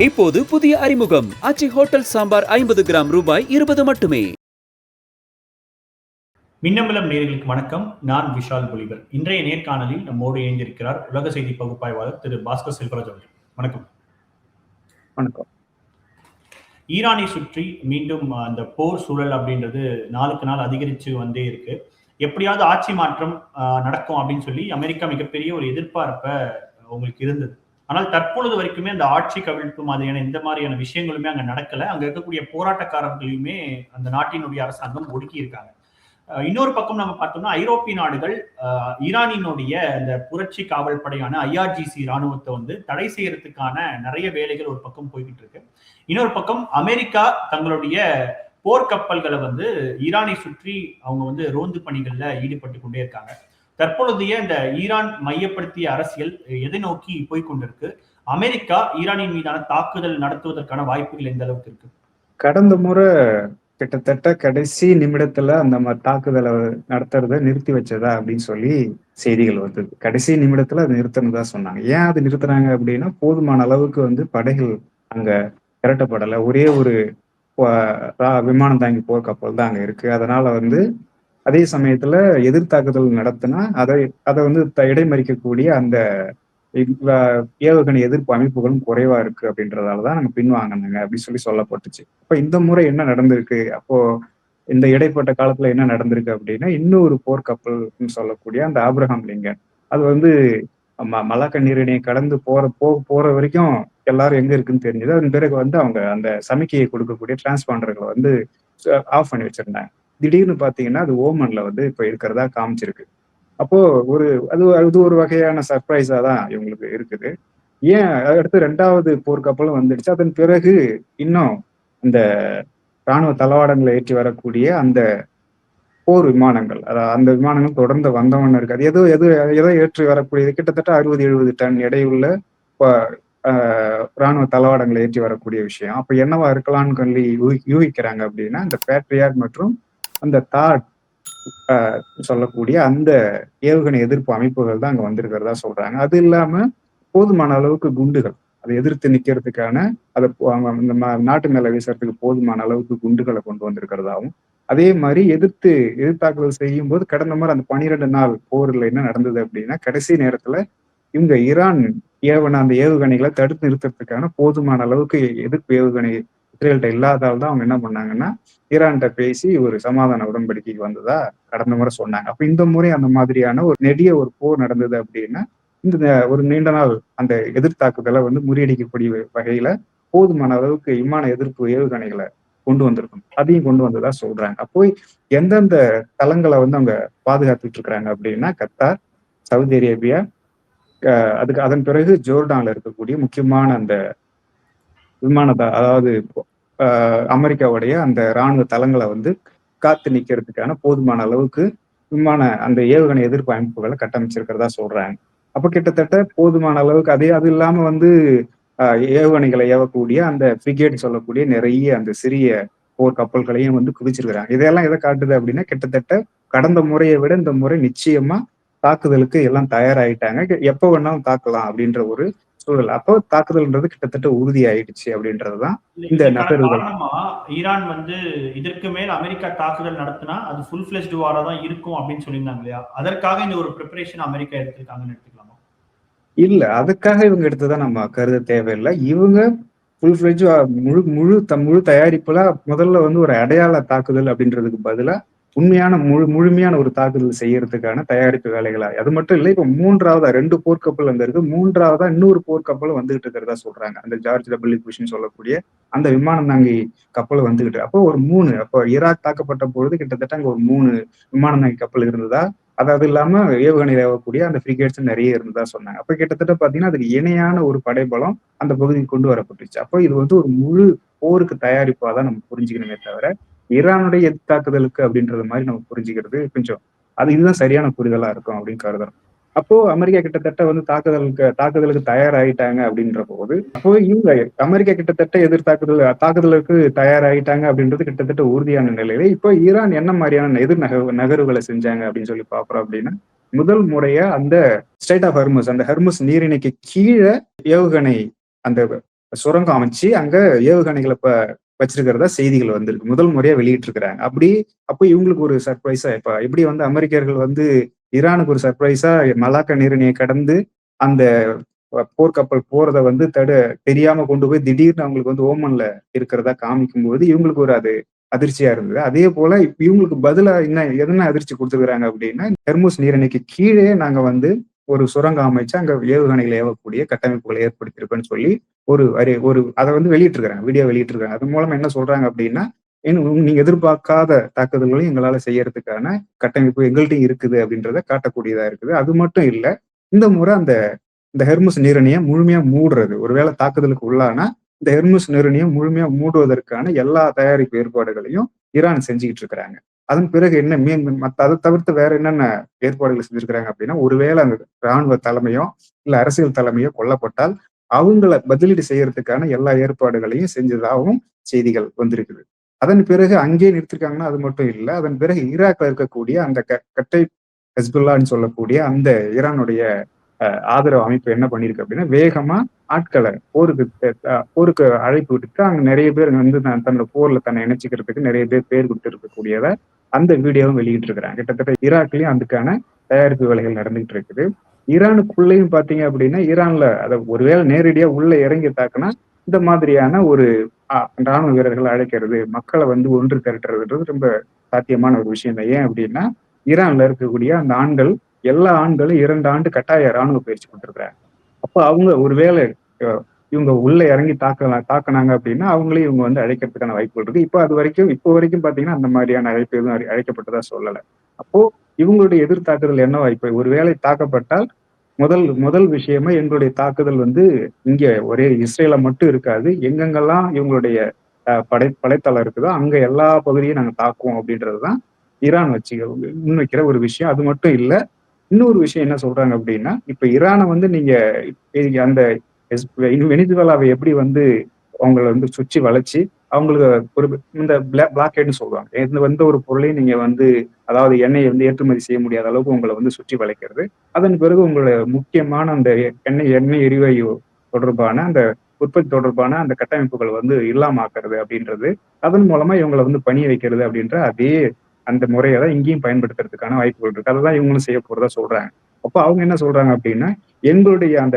இப்போது புதிய அறிமுகம். ஆச்சி ஹோட்டல் சாம்பார் ஐம்பது கிராம் ரூபாய் இருபது மட்டுமே. மின்னம்பலம் நேர்களுக்கு வணக்கம். நான் விஷால் பொலிவர் இன்றைய நேர்காணலில் நம்மோடு இணைந்திருக்கிறார் உலக செய்தி பகுப்பாய்வாளர் திரு பாஸ்கர் செல்வராஜ் அவர்கள். வணக்கம். வணக்கம். ஈரானை சுற்றி மீண்டும் அந்த போர் சூழல் அப்படின்றது நாளுக்கு நாள் அதிகரித்து வந்தே இருக்கு. எப்படியாவது ஆட்சி மாற்றம் ஆஹ், நடக்கும் அப்படின்னு சொல்லி அமெரிக்கா மிகப்பெரிய ஒரு எதிர்பார்ப்பை உங்களுக்கு இருந்தது. ஆனால் தற்பொழுது வரைக்குமே அந்த ஆட்சி கவிழ்ப்பு மாதிரியான இந்த மாதிரியான விஷயங்களுமே அங்க நடக்கல. அங்கே இருக்கக்கூடிய போராட்டக்காரர்களையுமே அந்த நாட்டினுடைய அரசாங்கம் ஒடுக்கி இருக்காங்க. இன்னொரு பக்கம் நம்ம பார்த்தோம்னா ஐரோப்பிய நாடுகள் ஈரானினுடைய அந்த புரட்சி காவல் படையான ஐஆர்ஜிசி ராணுவத்தை வந்து தடை செய்யறதுக்கான நிறைய வேலைகள் ஒரு பக்கம் போய்கிட்டு இருக்கு இன்னொரு பக்கம் அமெரிக்கா தங்களுடைய போர்க்கப்பல்களை வந்து ஈரானை சுற்றி அவங்க வந்து ரோந்து பணிகளில் ஈடுபட்டு கொண்டே இருக்காங்க. தற்பொழுதைய இந்த ஈரான் மையப்படுத்திய அரசியல் எதை நோக்கி போய் கொண்டிருக்கு? அமெரிக்கா ஈரானின் மீதான தாக்குதல் நடத்துவதற்கான வாய்ப்புகள் எந்த அளவுக்கு இருக்கு? கடந்த முறை கிட்டத்தட்ட கடைசி நிமிடத்துல அந்த மாதிரி தாக்குதலை நடத்துறத நிறுத்தி வச்சதா அப்படின்னு சொல்லி செய்திகள் வந்தது. கடைசி நிமிடத்துல அது நிறுத்தினதா சொன்னாங்க. ஏன் அது நிறுத்துறாங்க அப்படின்னா போதுமான அளவுக்கு வந்து படைகள் அங்க திரட்டப்படலை. ஒரே ஒரு விமானம் தாங்கி போர் கப்பல் தான் அங்க இருக்கு. அதனால வந்து அதே சமயத்துல எதிர்த்தாக்குதல் நடத்தினா அதை அதை வந்து த- இடைமறிக்கக்கூடிய அந்த ஏவுகணை எதிர்ப்பு அமைப்புகளும் குறைவா இருக்கு அப்படின்றதாலதான் நாங்க பின்வாங்கினாங்க அப்படின்னு சொல்லி சொல்லப்பட்டுச்சு. அப்ப இந்த முறை என்ன நடந்திருக்கு? அப்போ இந்த இடைப்பட்ட காலத்துல என்ன நடந்திருக்கு அப்படின்னா இன்னொரு போர்க்கப்பல் சொல்லக்கூடிய அந்த ஆப்ரஹாம் லிங்கன். அது வந்து ம நீரிணையை கடந்து போற போ போற வரைக்கும் எல்லாரும் எங்க இருக்குன்னு தெரிஞ்சது. அதன் பிறகு வந்து அவங்க அந்த சமிக்கையை கொடுக்கக்கூடிய டிரான்ஸ்பாண்டர்களை வந்து ஆஃப் பண்ணி வச்சிருந்தாங்க. திடீர்னு பாத்தீங்கன்னா அது ஓமன்ல வந்து இப்ப இருக்கிறதா காமிச்சிருக்கு. அப்போ ஒரு அது அது ஒரு வகையான சர்ப்ரைஸா தான் இவங்களுக்கு இருக்குது. ஏன் அடுத்து ரெண்டாவது போர்க்கப்பலும் வந்துடுச்சு. அதன் பிறகு இன்னும் அந்த ராணுவ தளவாடங்களை ஏற்றி வரக்கூடிய அந்த போர் விமானங்கள் அதாவது அந்த விமானங்கள் தொடர்ந்து வந்தவண்ண இருக்காது. ஏதோ எது எதோ ஏற்றி வரக்கூடியது? கிட்டத்தட்ட அறுபது எழுபது டன் எடையுள்ள இராணுவ ராணுவ தளவாடங்களை ஏற்றி வரக்கூடிய விஷயம். அப்ப என்னவா இருக்கலாம்னு சொல்லி யூகிக்கிறாங்க அப்படின்னா இந்த பேட்ரியாட் மற்றும் அந்த தாட் ஆஹ் சொல்லக்கூடிய அந்த ஏவுகணை எதிர்ப்பு அமைப்புகள் தான் அங்க வந்திருக்கிறதா சொல்றாங்க. அது இல்லாம போதுமான அளவுக்கு குண்டுகள் அதை எதிர்த்து நிக்கிறதுக்கான அதை இந்த நாட்டு மேல வீசுறதுக்கு போதுமான அளவுக்கு குண்டுகளை கொண்டு வந்திருக்கிறதாவும் அதே மாதிரி எதிர்த்து எதிர்த்தாக்குதல் செய்யும் போது கடந்த மாதிரி அந்த பனிரெண்டு நாள் போர்ல என்ன நடந்தது அப்படின்னா கடைசி நேரத்துல இவங்க ஈரான் ஏவன அந்த ஏவுகணைகளை தடுத்து நிறுத்துறதுக்கான போதுமான அளவுக்கு எதிர்ப்பு ஏவுகணை இஸ்ரேல்கிட்ட இல்லாதால் தான் அவங்க என்ன பண்ணாங்கன்னா ஈரான்கிட்ட பேசி ஒரு சமாதான உடன்படிக்கைக்கு வந்ததா கடந்த முறை சொன்னாங்க. அப்ப இந்த முறை அந்த மாதிரியான ஒரு நெடிய ஒரு போர் நடந்தது அப்படின்னா இந்த ஒரு நீண்ட நாள் அந்த எதிர்த்தாக்குதலை வந்து முறியடிக்கக்கூடிய வகையில போதுமான அளவுக்கு விமான எதிர்ப்பு ஏவுகணைகளை கொண்டு வந்திருக்கும். அதையும் கொண்டு வந்ததா சொல்றாங்க. அப்போ எந்தெந்த தளங்களை வந்து அவங்க பாதுகாத்துட்டு இருக்கிறாங்க அப்படின்னா கத்தார் சவுதி அரேபியா அஹ் அதுக்கு அதன் பிறகு ஜோர்டான்ல இருக்கக்கூடிய முக்கியமான அந்த விமான அதாவது அமெரிக்காவுடைய அந்த ராணுவ தளங்களை வந்து காத்து நிக்கிறதுக்கான போதுமான அளவுக்கு விமான அந்த ஏவுகணை எதிர்ப்பு அமைப்புகளை கட்டமைச்சிருக்கிறதா சொல்றாங்க. அப்ப கிட்டத்தட்ட போதுமான அளவுக்கு அதே அது இல்லாம வந்து ஆஹ் ஏவுகணைகளை ஏவக்கூடிய அந்த ஃப்ரிகேட் சொல்லக்கூடிய நிறைய அந்த சிறிய போர் கப்பல்களையும் வந்து குதிச்சிருக்கிறாங்க இதெல்லாம் எதை காட்டுது அப்படின்னா கிட்டத்தட்ட கடந்த முறையை விட இந்த முறை நிச்சயமா தாக்குதலுக்கு எல்லாம் தயாராயிட்டாங்க. எப்ப வேணாலும் தாக்கலாம் அப்படின்ற ஒரு சூழல். அப்போ தாக்குதல்ன்றது கிட்டத்தட்ட உறுதி ஆயிடுச்சு அப்படின்றதுதான் இந்த நகர்வுகள். ஈரான் வந்து இதற்கு மேல் அமெரிக்கா தாக்குதல் நடத்தினா அது ஃபுல் ஃபிளெஜ்டு வாரா தான் இருக்கும் அப்படின்னு சொல்லியிருந்தாங்க இல்லையா? அதற்காக இந்த ஒரு ப்ரிப்பரேஷன் அமெரிக்கா எடுத்திருக்காங்கன்னு எடுத்துக்கலாமா? இல்ல அதுக்காக இவங்க எடுத்ததை நம்ம கருத தேவையில்லை. இவங்க ஃபுல் ஃபிளெஜ் முழு முழு முழு தயாரிப்புல முதல்ல வந்து ஒரு அடையாள தாக்குதல் அப்படின்றதுக்கு பதிலா உண்மையான முழு முழுமையான ஒரு தாக்குதல் செய்யறதுக்கான தயாரிப்பு வேலைகளா? அது மட்டும் இல்லை இப்ப மூன்றாவதா ரெண்டு போர்க்கப்பல் வந்திருக்கு. மூன்றாவதா இன்னொரு போர்க்கப்பல் வந்துகிட்டு இருக்கிறதா சொல்றாங்க. அந்த ஜார்ஜ் டபிள்யூ புஷ்னு சொல்லக்கூடிய அந்த விமானம் தாங்கி கப்பல் வந்துகிட்டு. அப்போ ஒரு மூணு அப்போ ஈராக் தாக்கப்பட்ட பொழுது கிட்டத்தட்ட அங்க ஒரு மூணு விமானம் தாங்கி கப்பல் இருந்ததா? அது இல்லாம ஏவுகணை ஏவக்கூடிய அந்த ஃப்ரிகேட்ஸ் நிறைய இருந்ததா சொன்னாங்க. அப்ப கிட்டத்தட்ட பாத்தீங்கன்னா அதுக்கு இணையான ஒரு படைபலம் அந்த பகுதிக்கு கொண்டு வரப்பட்டுச்சு. அப்போ இது வந்து ஒரு முழு போருக்கு தயாரிப்பா தான் நம்ம புரிஞ்சுக்கணுமே தவிர ஈரானுடைய எதிர்த்தாக்குதலுக்கு அப்படின்றது மாதிரி நம்ம புரிஞ்சுக்கிறது கொஞ்சம் அது இதுதான் சரியான புரிதலா இருக்கும் அப்படின்னு கருதுறோம். அப்போ அமெரிக்கா கிட்டத்தட்ட வந்து தாக்குதலுக்கு தாக்குதலுக்கு தயாராகிட்டாங்க அப்படின்ற போது அப்போ இவங்க அமெரிக்கா கிட்டத்தட்ட எதிர் தாக்குதல் தாக்குதலுக்கு தயாராகிட்டாங்க அப்படின்றது கிட்டத்தட்ட உறுதியான நிலையில இப்போ ஈரான் என்ன மாதிரியான எதிர் நகர்வு நகர்வுகளை செஞ்சாங்க அப்படின்னு சொல்லி பாக்குறோம் அப்படின்னா முதல் முறையா அந்த ஸ்டேட் ஆஃப் ஹெர்மஸ் அந்த ஹெர்மஸ் நீரிணைக்கு கீழே ஏவுகணை அந்த சுரங்கம் அமைச்சு அங்க ஏவுகணைகளை வச்சிருக்கிறதா செய்திகள் வந்திருக்கு. முதல் முறையா வெளியிட்டு இருக்கிறாங்க அப்படி அப்போ இவங்களுக்கு ஒரு சர்ப்ரைஸா இப்ப எப்படி வந்து அமெரிக்கர்கள் வந்து ஈரானுக்கு ஒரு சர்ப்ரைஸா மலாக்கா நீரிணையை கடந்து அந்த போர்க்கப்பல் போறத வந்து தடு தெரியாம கொண்டு போய் திடீர்னு அவங்களுக்கு வந்து ஓமன்ல இருக்கிறதா காமிக்கும் போது இவங்களுக்கு ஒரு அது அதிர்ச்சியா இருந்தது. அதே போல இவங்களுக்கு பதிலா என்ன எதனா அதிர்ச்சி கொடுத்துருக்காங்க அப்படின்னா தெர்மோஸ் நீரணிக்கு கீழே நாங்க வந்து ஒரு சுரங்கம் அமைச்சு அங்க ஏவுகணைகளை ஏவக்கூடிய கட்டமைப்புகளை ஏற்படுத்தியிருப்பேன்னு சொல்லி ஒரு அறி ஒரு அதை வந்து வெளியிட்டிருக்காங்க வீடியோ வெளியிட்டிருக்காங்க அது மூலமா என்ன சொல்றாங்க அப்படின்னா இன்னும் நீங்க எதிர்பார்க்காத தாக்குதல்களையும் எங்களால செய்யறதுக்கான கட்டமைப்பு எங்கள்கிட்ட இருக்குது அப்படின்றத காட்டக்கூடியதா இருக்குது. அது மட்டும் இல்ல இந்த முறை அந்த இந்த ஹெர்முஸ் நீரணியை முழுமையா மூடுறது. ஒருவேளை தாக்குதலுக்கு உள்ளானா இந்த ஹெர்முஸ் நிறுவனியை முழுமையா மூடுவதற்கான எல்லா தயாரிப்பு ஏற்பாடுகளையும் ஈரான் செஞ்சுக்கிட்டு இருக்கிறாங்க. அதன் பிறகு என்ன மீன் மற்ற அதை தவிர்த்து வேற என்னென்ன ஏற்பாடுகளை செஞ்சிருக்கிறாங்க அப்படின்னா ஒருவேளை அந்த ராணுவ தலைமையோ இல்ல அரசியல் தலைமையோ கொல்லப்பட்டால் அவங்கள பதிலீடு செய்யறதுக்கான எல்லா ஏற்பாடுகளையும் செஞ்சதாகவும் செய்திகள் வந்திருக்குது. அதன் பிறகு அங்கேயே நிறுத்திருக்காங்கன்னா அது மட்டும் இல்லை அதன் பிறகு ஈராக்ல இருக்கக்கூடிய அந்த கட்டை ஹெஸ்புல்லான்னு சொல்லக்கூடிய அந்த ஈரானுடைய ஆதரவு அமைப்பு என்ன பண்ணிருக்கு அப்படின்னா வேகமா ஆட்களை போருக்கு போருக்கு அழைப்பு விட்டுட்டு அங்க நிறைய பேர் வந்து தன்னோட போர்ல தன்னை இணைச்சிக்கிறதுக்கு நிறைய பேர் பேர் கொடுத்துருக்கக்கூடியதை அந்த வீடியோவும் வெளியிட்டு இருக்கிறாங்க கிட்டத்தட்ட ஈராக்லயும் அதுக்கான தயாரிப்பு வேலைகள் நடந்துகிட்டு இருக்குது ஈரானுக்குள்ளேயும் பாத்தீங்க அப்படின்னா ஈரான்ல அதை ஒருவேளை நேரடியா உள்ள இறங்கி தாக்குனா இந்த மாதிரியான ஒரு ராணுவ வீரர்களை அழைக்கிறது மக்களை வந்து ஒன்று திரட்டுறதுன்றது ரொம்ப சாத்தியமான ஒரு விஷயம் தான். ஏன் அப்படின்னா ஈரான்ல இருக்கக்கூடிய அந்த ஆண்கள் எல்லா ஆண்களும் இரண்டு ஆண்டு கட்டாய ராணுவ பயிற்சி கொடுத்துருக்குறாங்க. அப்போ அவங்க ஒருவேளை இவங்க உள்ள இறங்கி தாக்கலாம் தாக்கினாங்க அப்படின்னா அவங்களையும் இவங்க வந்து அழைக்கிறதுக்கான வாய்ப்புகள் இருக்கு. இப்போ அது வரைக்கும் இப்போ வரைக்கும் பாத்தீங்கன்னா அந்த மாதிரியான அழைப்பு எதுவும் அழைக்கப்பட்டதா சொல்லலை. அப்போ இவங்களுடைய எதிர்த்தாக்குதல் என்ன வாய்ப்பு? ஒருவேளை தாக்கப்பட்டால் முதல் முதல் விஷயமா எங்களுடைய தாக்குதல் வந்து இங்க ஒரே இஸ்ரேல மட்டும் இருக்காது. எங்கெங்கெல்லாம் இவங்களுடைய படை படைத்தளம் இருக்குதோ அங்க எல்லா பகுதியும் நாங்க தாக்குவோம் அப்படின்றதுதான் ஈரான் வச்சு முன்வைக்கிற ஒரு விஷயம். அது மட்டும் இல்ல இன்னொரு விஷயம் என்ன சொல்றாங்க அப்படின்னா இப்ப ஈரானை வந்து நீங்க அந்த வெனிசுவேலாவை எப்படி வந்து அவங்கள வந்து சுற்றி வளைச்சு அவங்களுக்கு ஒரு இந்த பிளாக்கேட்னு சொல்லுவாங்க. இந்த எந்த ஒரு பொருளையும் நீங்க வந்து அதாவது எண்ணெயை வந்து ஏற்றுமதி செய்ய முடியாத அளவுக்கு உங்களை வந்து சுற்றி வளைக்கிறது. அதன் பிறகு உங்களோட முக்கியமான அந்த எண்ணெய் எண்ணெய் எரிவாயு தொடர்பான அந்த உற்பத்தி தொடர்பான அந்த கட்டமைப்புகள் வந்து இல்லாமாக்குறது அப்படின்றது. அதன் மூலமா இவங்களை வந்து பணிய வைக்கிறது அப்படின்ற அதே அந்த முறையை தான் இங்கேயும் பயன்படுத்துறதுக்கான வாய்ப்புகள் இருக்கு. அதெல்லாம் இவங்களும் செய்ய போறதா சொல்றாங்க. அப்போ அவங்க என்ன சொல்றாங்க அப்படின்னா எங்களுடைய அந்த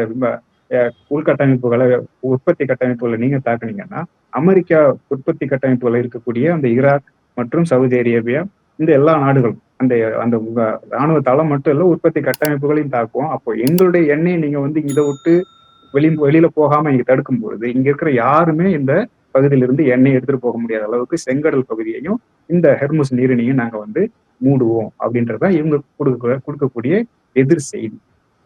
உள்கட்டமைப்புகளை உற்பத்தி கட்டமைப்புகளை நீங்க தாக்குனீங்கன்னா அமெரிக்கா உற்பத்தி கட்டமைப்புகள் இருக்கக்கூடிய அந்த ஈராக் மற்றும் சவுதி அரேபியா இந்த எல்லா நாடுகளும் அந்த அந்த ராணுவ தளம் மட்டும் இல்ல உற்பத்தி கட்டமைப்புகளையும் தாக்குவோம். அப்போ எங்களுடைய எண்ணெயை நீங்க வந்து இதை விட்டு வெளி வெளியில போகாம இங்க தடுக்கும் பொழுது இங்க இருக்கிற யாருமே இந்த பகுதியிலிருந்து எண்ணெய் எடுத்துட்டு போக முடியாத அளவுக்கு செங்கடல் பகுதியையும் இந்த ஹெர்முஸ் நீரினையும் நாங்க வந்து மூடுவோம் அப்படின்றத இவங்க கொடுக்க கொடுக்கக்கூடிய எதிர் செய்தி.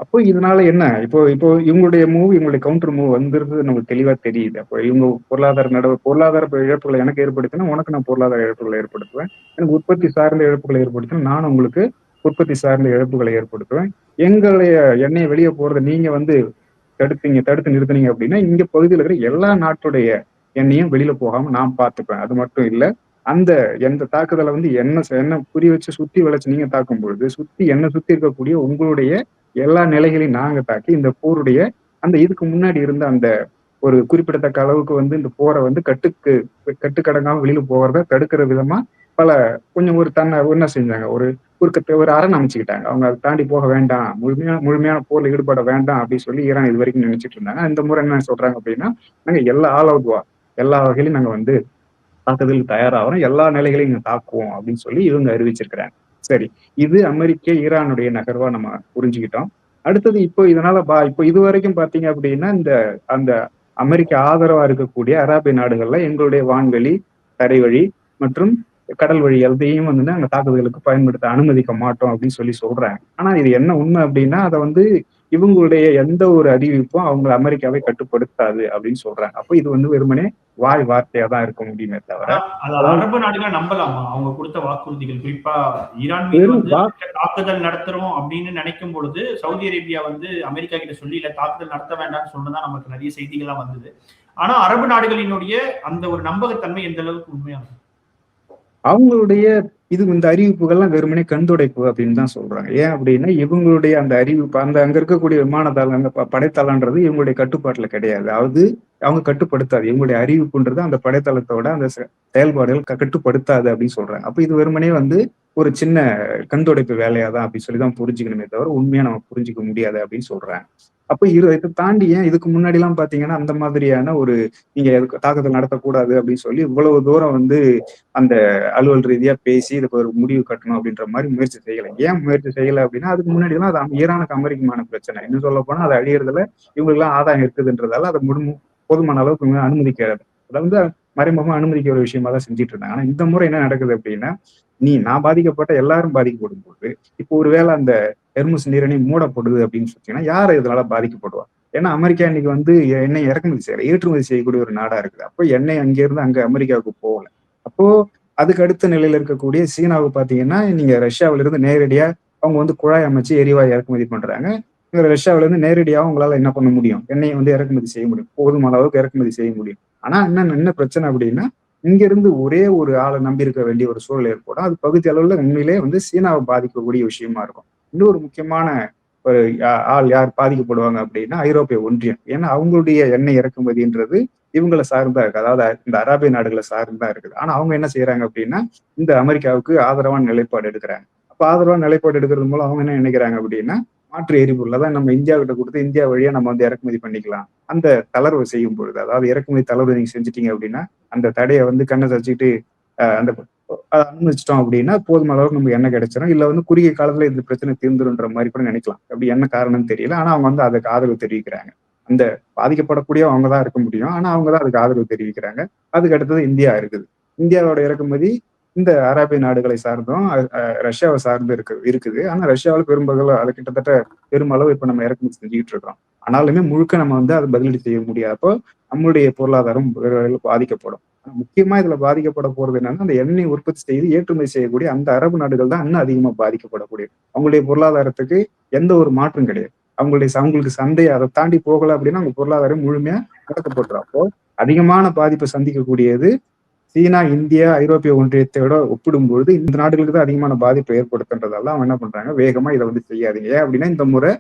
அப்போ இதனால என்ன? இப்போ இப்போ இவங்களுடைய மூவ் இவங்களுடைய கவுண்டர் மூவ் வந்துருது நமக்கு தெளிவா தெரியுது. அப்போ இவங்க பொருளாதார நடவு பொருளாதார இழப்புகளை எனக்கு ஏற்படுத்தினா உனக்கு நான் பொருளாதார இழப்புகளை ஏற்படுத்துவேன். எனக்கு உற்பத்தி சார்ந்த இழப்புகளை ஏற்படுத்தினா நான் உங்களுக்கு உற்பத்தி சார்ந்த இழப்புகளை ஏற்படுத்துவேன். எங்களுடைய எண்ணெயை வெளியே போறதை நீங்க வந்து தடுத்தீங்க தடுத்து நிறுத்தினீங்க அப்படின்னா இங்க பகுதியில் இருக்கிற எல்லா நாட்டுடைய எண்ணெயும் வெளியில போகாம நான் பார்த்துப்பேன். அது மட்டும் இல்ல அந்த எந்த தாக்குதலை வந்து என்ன என்ன புரி வச்சு சுத்தி வளைச்சு நீங்க தாக்கும் பொழுது சுத்தி என்ன சுத்தி இருக்கக்கூடிய உங்களுடைய எல்லா நிலைகளையும் நாங்க தாக்கி இந்த போருடைய அந்த இதுக்கு முன்னாடி இருந்த அந்த ஒரு குறிப்பிடத்தக்க அளவுக்கு வந்து இந்த போரை வந்து கட்டுக்கு கட்டுக்கடங்காம வெளியில போகிறத தடுக்கிற விதமா பல கொஞ்சம் ஒரு தன்னை என்ன செஞ்சாங்க? ஒரு ஒரு ஒரு அரண் அமைச்சுக்கிட்டாங்க. அவங்க அதை தாண்டி போக வேண்டாம். முழுமையான முழுமையான போர்ல ஈடுபட வேண்டாம் அப்படின்னு சொல்லி ஈரான் இது வரைக்கும் நினைச்சிட்டு இருந்தாங்க. இந்த முறை என்ன சொல்றாங்க அப்படின்னா நாங்க எல்லா ஆல் அவுட் எல்லா வகையிலும் நாங்க வந்து தாக்குதலுக்கு தயாராகிறோம். எல்லா நிலைகளையும் தாக்குவோம் அப்படின்னு சொல்லி இவங்க அறிவிச்சிருக்கிறாங்க. சரி இது அமெரிக்க ஈரானுடைய நகர்வா நம்ம புரிஞ்சுக்கிட்டோம். அடுத்தது இப்போ இதனால பா இப்போ இது வரைக்கும் பாத்தீங்க அப்படின்னா இந்த அந்த அமெரிக்க ஆதரவா இருக்கக்கூடிய அராபிய நாடுகள்ல எங்களுடைய வான்வெளி தரைவழி மற்றும் கடல் வழி எதையும் வந்து நாங்க தாக்குதலுக்கு பயன்படுத்த அனுமதிக்க மாட்டோம் அப்படின்னு சொல்லி சொல்றாங்க. ஆனா இது என்ன உண்மை அப்படின்னா அதை வந்து இவங்களுடைய எந்த ஒரு அறிவிப்பும் அவங்க அமெரிக்காவை கட்டுப்படுத்தாது அப்படின்னு சொல்றாங்க. அப்போ இது வந்து வெறுமனே வாய் வார்த்தையா தான் இருக்க முடியுமே தவிர. அரபு நாடுகள் நம்பலாமா? அவங்க கொடுத்த வாக்குறுதிகள். குறிப்பா ஈரான் தாக்குதல் நடத்துறோம் அப்படின்னு நினைக்கும் பொழுது சவுதி அரேபியா வந்து அமெரிக்கா கிட்ட சொல்லி இல்ல தாக்குதல் நடத்த வேண்டாம்னு சொன்னதான் நமக்கு நிறைய செய்திகள்லாம் வந்தது. ஆனா அரபு நாடுகளினுடைய அந்த ஒரு நம்பகத்தன்மை எந்த அளவுக்கு உண்மையானது? அவங்களுடைய இது இந்த அறிவிப்புகள்லாம் வெறுமனே கண்துடைப்பு அப்படின்னு தான் சொல்றாங்க. ஏன் அப்படின்னா இவங்களுடைய அந்த அறிவிப்பு அந்த அங்க இருக்கக்கூடிய விமானத்தாளம் அந்த படைத்தளன்றது படைத்தளம்ன்றது இவங்களுடைய கட்டுப்பாட்டுல கிடையாது. அது அவங்க கட்டுப்படுத்தாது. இவங்களுடைய அறிவிப்புன்றது அந்த படைத்தளத்தோட அந்த செயல்பாடுகள் கட்டுப்படுத்தாது அப்படின்னு சொல்றாங்க. அப்ப இது வெறுமனே வந்து ஒரு சின்ன கண்துடைப்பு வேலையா தான் அப்படின்னு சொல்லி தான் புரிஞ்சுக்கணுமே தவிர உண்மையா நம்ம புரிஞ்சுக்க முடியாது அப்படின்னு சொல்றாங்க. அப்ப இரு இதை தாண்டி ஏன் இதுக்கு முன்னாடி எல்லாம் பாத்தீங்கன்னா அந்த மாதிரியான ஒரு நீங்க தாக்குதல் நடத்தக்கூடாது அப்படின்னு சொல்லி இவ்வளவு தூரம் வந்து அந்த அலுவல் ரீதியா பேசி இதுக்கு ஒரு முடிவு கட்டணும் அப்படின்ற மாதிரி முயற்சி செய்யல. ஏன் முயற்சி செய்யல அப்படின்னா அதுக்கு முன்னாடி எல்லாம் அது ஈரானுக்கு அமெரிக்கமான பிரச்சனை. இன்னும் சொல்ல போனா அது அழியறதுல இவங்களுக்கு எல்லாம் ஆதாயம் இருக்குதுன்றதால அதை முழு போதுமான அளவுக்கு அனுமதிக்காது. அதாவது அதை மறைமுகமா அனுமதிக்கிற ஒரு விஷயமா தான் செஞ்சுட்டு இருந்தாங்க ஆனா இந்த முறை என்ன நடக்குது அப்படின்னா நீ நான் பாதிக்கப்பட்ட எல்லாரும் பாதிக்கப்படும் போது இப்போ ஒருவேளை அந்த ஹெர்முஸ் நீரணி மூடப்படுது அப்படின்னு சொன்னீங்கன்னா யார் இதனால பாதிக்கப்படுவா? ஏன்னா அமெரிக்கா இன்னைக்கு வந்து எண்ணெய் இறக்குமதி செய்யற ஏற்றுமதி செய்யக்கூடிய ஒரு நாடா இருக்குது. அப்போ எண்ணெய் அங்கிருந்து அங்க அமெரிக்காவுக்கு போகல. அப்போ அதுக்கு அடுத்த நிலையில இருக்கக்கூடிய சீனாவுக்கு பாத்தீங்கன்னா நீங்க ரஷ்யாவில இருந்து நேரடியா அவங்க வந்து குழாய் அமைச்சு எரிவாயு இறக்குமதி பண்றாங்க. ரஷ்யாவில இருந்து நேரடியாக உங்களால என்ன பண்ண முடியும்? எண்ணெயை வந்து இறக்குமதி செய்ய முடியும். போதுமான அளவுக்கு இறக்குமதி செய்ய முடியும். ஆனா என்ன என்ன பிரச்சனை அப்படின்னா இங்க இருந்து ஒரே ஒரு ஆளை நம்பி இருக்க வேண்டிய ஒரு சூழல் ஏற்படும். அது பகுதி அளவுல உண்மையிலே வந்து சீனாவை பாதிக்கக்கூடிய விஷயமா இருக்கும். இன்னொரு முக்கியமான ஒரு ஆள் யார் பாதிக்கப்படுவாங்க அப்படின்னா ஐரோப்பிய ஒன்றியம். ஏன்னா அவங்களுடைய எண்ணெய் இறக்குமதின்றது இவங்களை சார்ந்தா இருக்கு. அதாவது இந்த அராபிய நாடுகளை சார்ந்தா இருக்குது. ஆனா அவங்க என்ன செய்யறாங்க அப்படின்னா இந்த அமெரிக்காவுக்கு ஆதரவான நிலைப்பாடு எடுக்கிறாங்க. அப்ப ஆதரவான நிலைப்பாடு எடுக்கிறது மூலம் அவங்க என்ன நினைக்கிறாங்க அப்படின்னா மாற்று எரிபொருளை தான் நம்ம இந்தியா கிட்ட கொடுத்து இந்தியா வழியா நம்ம வந்து இறக்குமதி பண்ணிக்கலாம். அந்த தளர்வு செய்யும் பொழுது அதாவது இறக்குமதி தளர்வு நீங்க செஞ்சிட்டீங்க அப்படின்னா அந்த தடையை வந்து கண்ணை தச்சுக்கிட்டு அந்த அதை அனுமதிச்சிட்டோம் அப்படின்னா போதுமான அளவுக்கு நமக்கு எண்ணெய் கிடைச்சிடும் இல்ல வந்து குறுகிய காலத்துல இந்த பிரச்சனை தீர்ந்துருன்ற மாதிரி கூட நினைக்கலாம். அப்படி என்ன காரணம்னு தெரியல. ஆனா அவங்க வந்து அதுக்கு ஆதரவு தெரிவிக்கிறாங்க. அந்த பாதிக்கப்படக்கூடிய அவங்க தான் இருக்க முடியும். ஆனா அவங்க தான் அதுக்கு ஆதரவு தெரிவிக்கிறாங்க. அதுக்கு அடுத்தது இந்தியா இருக்குது. இந்தியாவோட இறக்குமதி இந்த அரேபிய நாடுகளை சார்ந்தும் ரஷ்யாவை சார்ந்து இருக்கு இருக்குது. ஆனா ரஷ்யாவில் பெரும்பகல அது கிட்டத்தட்ட பெருமளவு இப்ப நம்ம இறக்குமதி செஞ்சுக்கிட்டு இருக்கோம் ஆனாலுமே முழுக்க நம்ம வந்து அதை பதிலடி செய்ய முடியாதப்போ நம்மளுடைய பொருளாதாரம் வகையில் பாதிக்கப்படும். முக்கியமா இதுல பாதிக்கப்பட போறது என்னன்னா அந்த எண்ணெய் உற்பத்தி செய்து ஏற்றுமதி செய்யக்கூடிய அந்த அரபு நாடுகள் தான் இன்னும் அதிகமா பாதிக்கப்படக்கூடிய. அவங்களுடைய பொருளாதாரத்துக்கு எந்த ஒரு மாற்றம் கிடையாது. அவங்களுடைய அவங்களுக்கு சந்தை அதை தாண்டி போகல அப்படின்னா அவங்க பொருளாதாரம் முழுமையா முடக்கப்பட்டுரும். அப்போ அதிகமான பாதிப்பை சந்திக்கக்கூடியது சீனா இந்தியா ஐரோப்பிய ஒன்றியத்தோட ஒப்பிடும்பொழுது இந்த நாடுகளுக்கு தான் அதிகமான பாதிப்பை ஏற்படுத்துன்றதால அவங்க என்ன பண்றாங்க? வேகமா இதை வந்து செய்யாதீங்க. ஏன் அப்படின்னா இந்த முறை